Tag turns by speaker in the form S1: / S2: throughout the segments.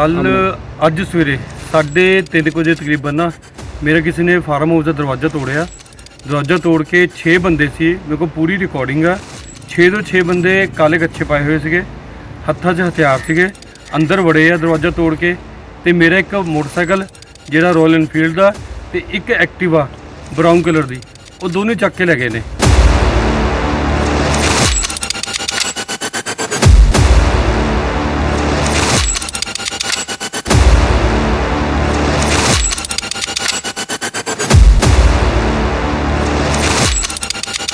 S1: ਕੱਲ ਅੱਜ ਸਵੇਰੇ ਸਾਢੇ ਤਿੰਨ ਕੁ ਵਜੇ ਤਕਰੀਬਨ ਨਾ ਮੇਰਾ ਕਿਸੇ ਨੇ ਫਾਰਮ ਹਾਊਸ ਦਾ ਦਰਵਾਜ਼ਾ ਤੋੜਿਆ। ਦਰਵਾਜ਼ਾ ਤੋੜ ਕੇ 6 ਬੰਦੇ ਸੀ ਮੇਰੇ ਕੋਲ ਪੂਰੀ ਰਿਕਾਰਡਿੰਗ ਆ। 6 ਤੋਂ 6 ਬੰਦੇ ਕਾਲੇ ਕੱਛੇ ਪਾਏ ਹੋਏ ਸੀਗੇ ਹੱਥਾਂ 'ਚ ਹਥਿਆਰ ਸੀਗੇ ਅੰਦਰ ਵੜੇ ਆ ਦਰਵਾਜ਼ਾ ਤੋੜ ਕੇ ਤੇ ਮੇਰਾ ਇੱਕ ਮੋਟਰਸਾਈਕਲ ਜਿਹੜਾ ਰਾਇਲ ਐਨਫੀਲਡ ਦਾ ਤੇ ਇੱਕ ਐਕਟਿਵਾ ਬਰਾਊਨ ਕਲਰ ਦੀ ਉਹ ਦੋਨੇ ਚੱਕ ਕੇ ਲੈ ਗਏ ਨੇ।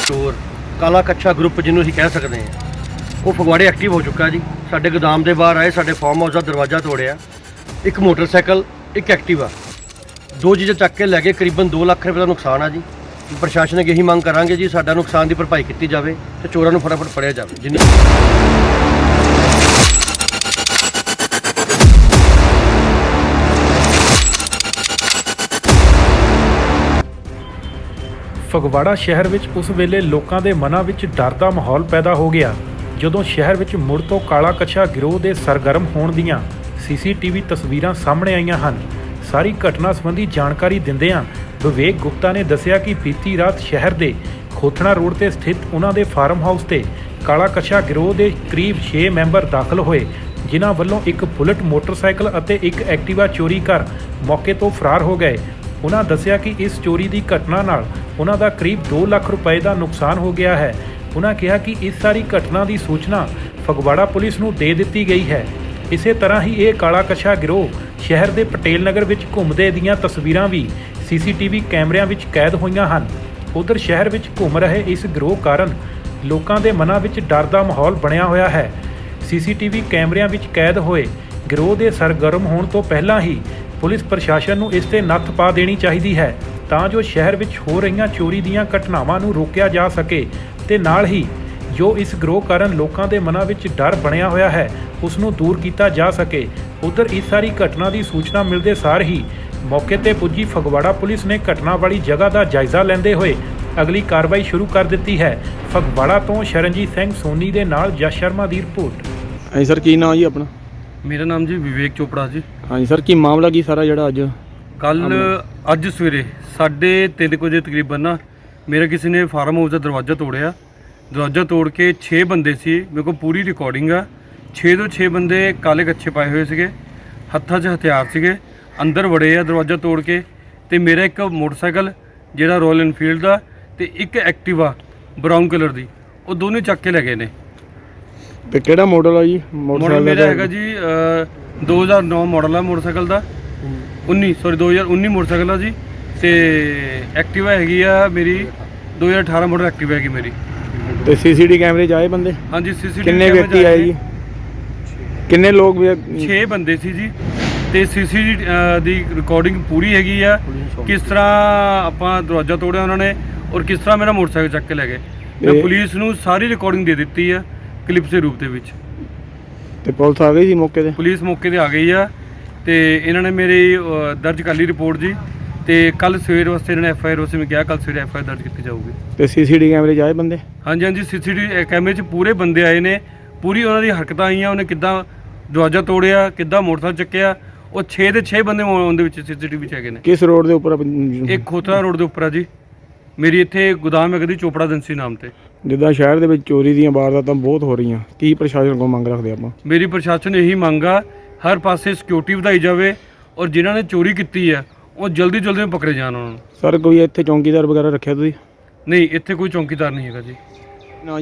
S2: ਚੋਰ ਕਾਲਾ ਕੱਛਾ ਗਰੁੱਪ ਜਿਹਨੂੰ ਅਸੀਂ ਕਹਿ ਸਕਦੇ ਹਾਂ। ਉਹ ਫਗਵਾੜੇ ਐਕਟਿਵ ਹੋ ਚੁੱਕਾ ਜੀ। ਸਾਡੇ ਗੋਦਾਮ ਦੇ ਬਾਹਰ ਆਏ, ਸਾਡੇ ਫਾਰਮ ਹਾਊਸ ਦਾ ਦਰਵਾਜ਼ਾ ਤੋੜਿਆ। ਇੱਕ ਮੋਟਰਸਾਈਕਲ, ਇੱਕ ਐਕਟਿਵਾ ਦੋ ਚੀਜ਼ਾਂ ਚੱਕ ਕੇ ਲੈ ਗਏ, ਕਰੀਬਨ 2 ਲੱਖ ਰੁਪਏ ਦਾ ਨੁਕਸਾਨ ਆ ਜੀ। ਪ੍ਰਸ਼ਾਸਨ ਅੱਗੇ ਇਹੀ ਮੰਗ ਕਰਾਂਗੇ ਜੀ, ਸਾਡਾ ਨੁਕਸਾਨ ਦੀ ਭਰਪਾਈ ਕੀਤੀ ਜਾਵੇ ਤੇ ਚੋਰਾਂ ਨੂੰ ਫਟਾਫਟ ਫੜਿਆ ਜਾਵੇ। ਜਿੰਨੀ
S3: ਫਗਵਾੜਾ ਸ਼ਹਿਰ ਵਿੱਚ ਉਸ ਵੇਲੇ ਲੋਕਾਂ ਦੇ ਮਨਾਂ ਵਿੱਚ ਡਰ ਦਾ ਮਾਹੌਲ ਪੈਦਾ ਹੋ ਗਿਆ, ਜਦੋਂ ਸ਼ਹਿਰ ਵਿੱਚ ਮੁੜ ਤੋਂ ਕਾਲਾ ਕੱਛਾ ਗਿਰੋਹ ਦੇ ਸਰਗਰਮ ਹੋਣ ਦੀਆਂ ਸੀਸੀਟੀਵੀ ਤਸਵੀਰਾਂ ਸਾਹਮਣੇ ਆਈਆਂ ਹਨ। ਸਾਰੀ ਘਟਨਾ ਸੰਬੰਧੀ ਜਾਣਕਾਰੀ ਦਿੰਦਿਆਂ ਵਿਵੇਕ ਗੁਪਤਾ ਨੇ ਦੱਸਿਆ ਕਿ ਬੀਤੀ ਰਾਤ ਸ਼ਹਿਰ ਦੇ ਖੋਥਣਾ ਰੋਡ ਤੇ ਸਥਿਤ ਉਹਨਾਂ ਦੇ ਫਾਰਮ ਹਾਊਸ ਤੇ ਕਾਲਾ ਕੱਛਾ ਗਿਰੋਹ ਦੇ ਕਰੀਬ 6 ਮੈਂਬਰ ਦਾਖਲ ਹੋਏ, ਜਿਨ੍ਹਾਂ ਵੱਲੋਂ ਇੱਕ ਬੁਲਟ ਮੋਟਰਸਾਈਕਲ ਅਤੇ ਇੱਕ ਐਕਟਿਵਾ ਚੋਰੀ ਕਰ ਮੌਕੇ ਤੋਂ ਫਰਾਰ ਹੋ ਗਏ। ਉਹਨਾਂ ਦੱਸਿਆ ਕਿ ਇਸ ਚੋਰੀ ਦੀ ਘਟਨਾ ਨਾਲ ਉਹਨਾਂ ਦਾ ਕਰੀਬ 2 ਲੱਖ ਰੁਪਏ ਦਾ ਨੁਕਸਾਨ ਹੋ ਗਿਆ ਹੈ। ਉਹਨਾਂ ਕਿਹਾ ਕਿ ਇਸ ਸਾਰੀ ਘਟਨਾ ਦੀ ਸੂਚਨਾ ਫਗਵਾੜਾ ਪੁਲਿਸ ਨੂੰ ਦੇ ਦਿੱਤੀ ਗਈ ਹੈ। ਇਸੇ ਤਰ੍ਹਾਂ ਹੀ ਇਹ ਕਾਲਾ ਕਛਾ ਗਿਰੋਹ ਸ਼ਹਿਰ ਦੇ ਪਟੇਲ ਨਗਰ ਵਿੱਚ ਘੁੰਮਦੇ ਦੀਆਂ ਤਸਵੀਰਾਂ ਵੀ ਸੀਸੀਟੀਵੀ ਕੈਮਰਿਆਂ ਵਿੱਚ ਕੈਦ ਹੋਈਆਂ ਹਨ। ਉਧਰ ਸ਼ਹਿਰ ਵਿੱਚ ਘੁੰਮ ਰਹੇ ਇਸ ਗਿਰੋਹ ਕਾਰਨ ਲੋਕਾਂ ਦੇ ਮਨਾਂ ਵਿੱਚ ਡਰ ਦਾ ਮਾਹੌਲ ਬਣਿਆ ਹੋਇਆ ਹੈ। ਸੀਸੀਟੀਵੀ ਕੈਮਰਿਆਂ ਵਿੱਚ ਕੈਦ ਹੋਏ ਗਿਰੋਹ ਦੇ ਸਰਗਰਮ ਹੋਣ ਤੋਂ ਪਹਿਲਾਂ ਹੀ ਪੁਲਿਸ ਪ੍ਰਸ਼ਾਸਨ ਨੂੰ ਇਸ ਤੇ ਨੱਥ ਪਾ ਦੇਣੀ ਚਾਹੀਦੀ ਹੈ। ਤਾਂ ਜੋ ਸ਼ਹਿਰ ਵਿੱਚ ਹੋ ਰਹੀਆਂ ਚੋਰੀ ਦੀਆਂ ਘਟਨਾਵਾਂ ਨੂੰ ਰੋਕਿਆ ਜਾ ਸਕੇ ਤੇ ਨਾਲ ਹੀ ਜੋ ਇਸ ਗਿਰੋਹ ਕਾਰਨ ਲੋਕਾਂ ਦੇ ਮਨਾਂ ਵਿੱਚ ਡਰ ਬਣਿਆ ਹੋਇਆ ਹੈ ਉਸ ਨੂੰ ਦੂਰ ਕੀਤਾ ਜਾ ਸਕੇ। ਉਧਰ ਇਸ ਸਾਰੀ ਘਟਨਾ ਦੀ ਸੂਚਨਾ ਮਿਲਦੇ ਸਾਰ ਹੀ ਮੌਕੇ ਤੇ ਪੁੱਜੀ ਫਗਵਾੜਾ ਪੁਲਿਸ ਨੇ ਘਟਨਾ ਵਾਲੀ ਜਗ੍ਹਾ ਦਾ ਜਾਇਜ਼ਾ ਲੈਂਦੇ ਹੋਏ ਅਗਲੀ ਕਾਰਵਾਈ ਸ਼ੁਰੂ ਕਰ ਦਿੱਤੀ ਹੈ। ਫਗਵਾੜਾ ਤੋਂ ਸ਼ਰਨਜੀਤ ਸਿੰਘ ਸੋਨੀ ਦੇ ਨਾਲ ਜਸ ਸ਼ਰਮਾ ਦੀ ਰਿਪੋਰਟ।
S4: ਹਾਂਜੀ ਸਰ ਕੀ ਨਾਮ ਜੀ ਆਪਣਾ?
S1: ਮੇਰਾ ਨਾਮ ਜੀ ਵਿਵੇਕ ਚੋਪੜਾ ਜੀ।
S4: ਹਾਂਜੀ ਸਰ ਕੀ ਮਾਮਲਾ ਕੀ ਸਾਰਾ ਜਿਹੜਾ ਅੱਜ?
S1: ਕੱਲ ਅੱਜ ਸਵੇਰੇ ਸਾਢੇ ਤਿੰਨ ਕੁ ਵਜੇ ਤਕਰੀਬਨ ਨਾ ਮੇਰਾ ਕਿਸੇ ਨੇ ਫਾਰਮ ਹਾਊਸ ਦਾ ਦਰਵਾਜ਼ਾ ਤੋੜਿਆ। ਦਰਵਾਜ਼ਾ ਤੋੜ ਕੇ 6 ਬੰਦੇ ਸੀ ਮੇਰੇ ਕੋਲ ਪੂਰੀ ਰਿਕਾਰਡਿੰਗ ਆ। 6 ਤੋਂ 6 ਬੰਦੇ ਕਾਲੇ ਕੱਛੇ ਪਾਏ ਹੋਏ ਸੀਗੇ ਹੱਥਾਂ 'ਚ ਹਥਿਆਰ ਸੀਗੇ ਅੰਦਰ ਵੜੇ ਆ ਦਰਵਾਜ਼ਾ ਤੋੜ ਕੇ ਤੇ ਮੇਰਾ ਇੱਕ ਮੋਟਰਸਾਈਕਲ ਜਿਹੜਾ ਰਾਇਲ ਐਨਫੀਲਡ ਦਾ ਤੇ ਇੱਕ ਐਕਟਿਵਾ ਬਰਾਊਨ ਕਲਰ ਦੀ ਉਹ ਦੋਨੇ ਚੱਕ ਕੇ ਲੈ ਗਏ ਨੇ।
S4: ਤੇ ਕਿਹੜਾ ਮਾਡਲ ਆ ਜੀ?
S1: ਮੇਰਾ
S4: ਦਾ?
S1: ਹੈਗਾ ਜੀ ਅ, 2009 ਮਾਡਲ ਆ ਮੋਟਰਸਾਈਕਲ ਦਾ। 19 ਸੌਰੀ 2019 ਮੋਟਰਸਾਈਕਲ ਆ ਜੀ ਤੇ ਐਕਟਿਵਾ ਹੈਗੀ ਆ ਮੇਰੀ 2018 ਮਾਡਲ ਐਕਟਿਵਾ ਹੈਗੀ ਮੇਰੀ।
S4: ਤੇ ਸੀਸੀਟੀ ਕੈਮਰੇ 'ਚ ਆਏ ਬੰਦੇ?
S1: ਹਾਂਜੀ ਸੀਸੀਟੀਵੀ
S4: ਕਿੰਨੇ ਵਿਅਕਤੀ ਆਏ ਜੀ। ਕਿੰਨੇ ਲੋਕ ਵੀ
S1: 6 ਬੰਦੇ ਸੀ ਜੀ ਤੇ ਸੀਸੀਟੀਵੀ ਦੀ ਰਿਕਾਰਡਿੰਗ ਪੂਰੀ ਹੈਗੀ ਆ। ਕਿਸ ਤਰ੍ਹਾਂ ਆਪਾਂ ਦਰਵਾਜ਼ਾ ਤੋੜਿਆ ਉਹਨਾਂ ਨੇ ਔਰ ਕਿਸ ਤਰ੍ਹਾਂ ਮੇਰਾ ਮੋਟਰਸਾਈਕਲ ਚੱਕ ਕੇ ਲੈ ਗਏ। ਮੈਂ ਪੁਲਿਸ ਨੂੰ ਸਾਰੀ ਰਿਕਾਰਡਿੰਗ ਦੇ ਦਿੱਤੀ ਆ ਕਲਿੱਪ ਦੇ ਰੂਪ ਦੇ ਵਿੱਚ।
S4: ਤੇ ਪੁਲਿਸ ਆ ਗਈ ਸੀ ਮੌਕੇ ਤੇ?
S1: ਪੁਲਿਸ ਮੌਕੇ ਤੇ ਆ ਗਈ ਆ ਤੇ ਇਹਨਾਂ ਨੇ ਮੇਰੀ ਦਰਜ ਕਰ ਲਈ ਰਿਪੋਰਟ ਜੀ। ਤੇ ਕੱਲ ਸਵੇਰ ਵਾਸਤੇ ਇਹਨਾਂ ਨੇ ਐਫ ਆਈ ਆਰ ਮੈਂ ਕਿਹਾ ਕੱਲ ਸਵੇਰੇ ਐਫ ਆਈ ਆਰ ਦਰਜ ਕੀਤੀ ਜਾਊਗੀ।
S4: ਤੇ ਸੀਸੀਟੀ ਕੈਮਰੇ ਆਏ ਬੰਦੇ?
S1: ਹਾਂਜੀ ਹਾਂਜੀ ਸੀਸੀਟੀਵੀ ਕੈਮਰੇ 'ਚ ਪੂਰੇ ਬੰਦੇ ਆਏ ਨੇ। ਪੂਰੀ ਉਹਨਾਂ ਦੀ ਹਰਕਤਾਂ ਆਈਆਂ ਉਹਨੇ ਕਿੱਦਾਂ ਦਰਵਾਜ਼ਾ ਤੋੜਿਆ ਕਿੱਦਾਂ ਮੋਟਰਸਾਈਕਲ ਚੱਕਿਆ ਉਹ 6 ਦੇ 6 ਬੰਦੇ ਉਹਦੇ ਵਿੱਚ ਸੀਸੀਟੀਵੀ 'ਚ ਹੈਗੇ ਨੇ।
S4: ਕਿਸ ਰੋਡ ਦੇ ਉੱਪਰ ਆ?
S1: ਇੱਕ ਖੋਤਰਾ ਰੋਡ ਦੇ ਉੱਪਰ ਆ ਜੀ। ਮੇਰੀ ਇੱਥੇ ਗੋਦਾਮ ਹੈ ਕਦੀ ਚੋਪੜਾ ਦੰਸੀ ਨਾਮ ਤੇ।
S4: ਜਿੱਦਾਂ ਸ਼ਹਿਰ ਦੇ ਵਿੱਚ ਚੋਰੀ ਦੀਆਂ ਵਾਰਦਾਤਾਂ ਬਹੁਤ ਹੋ ਰਹੀਆਂ ਕੀ ਪ੍ਰਸ਼ਾਸਨ ਕੋਲ ਮੰਗ ਰੱਖਦੇ ਆਪਾਂ?
S1: ਮੇਰੀ ਪ੍ਰਸ਼ਾਸਨ ਇਹੀ ਮੰਗ ਆ ਹਰ ਪਾਸੇ ਸਿਕਿਉਰਿਟੀ ਵਧਾਈ ਜਾਵੇ ਔਰ ਜਿਨ੍ਹਾਂ ਨੇ ਚੋਰੀ ਕੀਤੀ ਹੈ ਉਹ ਜਲਦੀ ਜਲਦੀ ਪਕੜੇ ਜਾਣ ਉਹਨਾਂ ਨੂੰ।
S4: ਸਰ ਕੋਈ ਇੱਥੇ ਚੌਂਕੀਦਾਰ ਵਗੈਰਾ ਰੱਖਿਆ ਤੁਸੀਂ?
S1: ਨਹੀਂ ਇੱਥੇ ਕੋਈ ਚੌਕੀਦਾਰ ਨਹੀਂ ਹੈਗਾ ਜੀ।